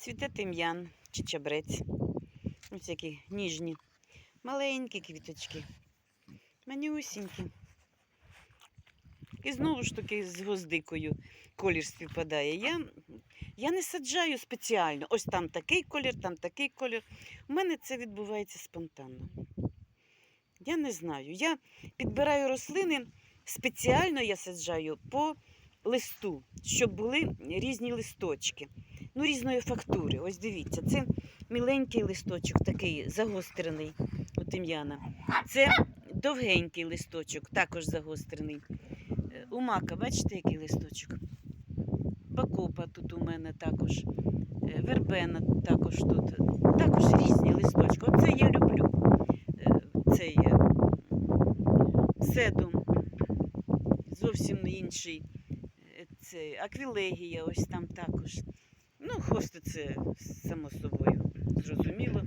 Цвіте тим'ян чи чабрець. Ось які ніжні. Маленькі квіточки. Манюсінькі. І знову ж таки з гвоздикою колір співпадає. Я, я не саджаю спеціально. Ось там такий колір, там такий колір. У мене це відбувається спонтанно. Я не знаю. Я підбираю рослини, спеціально я саджаю по листу, щоб були різні листочки. Ну, різної фактури. Ось дивіться, це міленький листочок, такий загострений у тим'яна. Це довгенький листочок, також загострений. Е, У мака, бачите, який листочок? Бакопа тут у мене також. Е, Вербена також тут. Також різні листочки. Оце я люблю. Е, Цей седум. Зовсім інший. Це аквілегія, ось там також. Ну, хости це само собою, зрозуміло.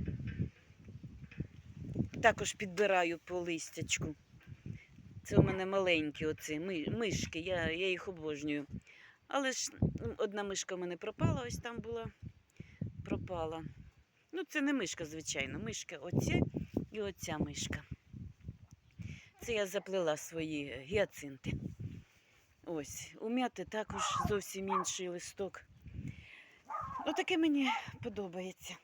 Також підбираю по листячку. Це у мене маленькі оці мишки, я, я їх обожнюю. Але ж одна мишка в мене пропала, ось там була. Пропала. Ну, це не мишка, звичайно. Мишка оця і оця мишка. Це я заплела свої гіацинти. Ось, у м'яти також зовсім інший листок. Отаке мені подобається.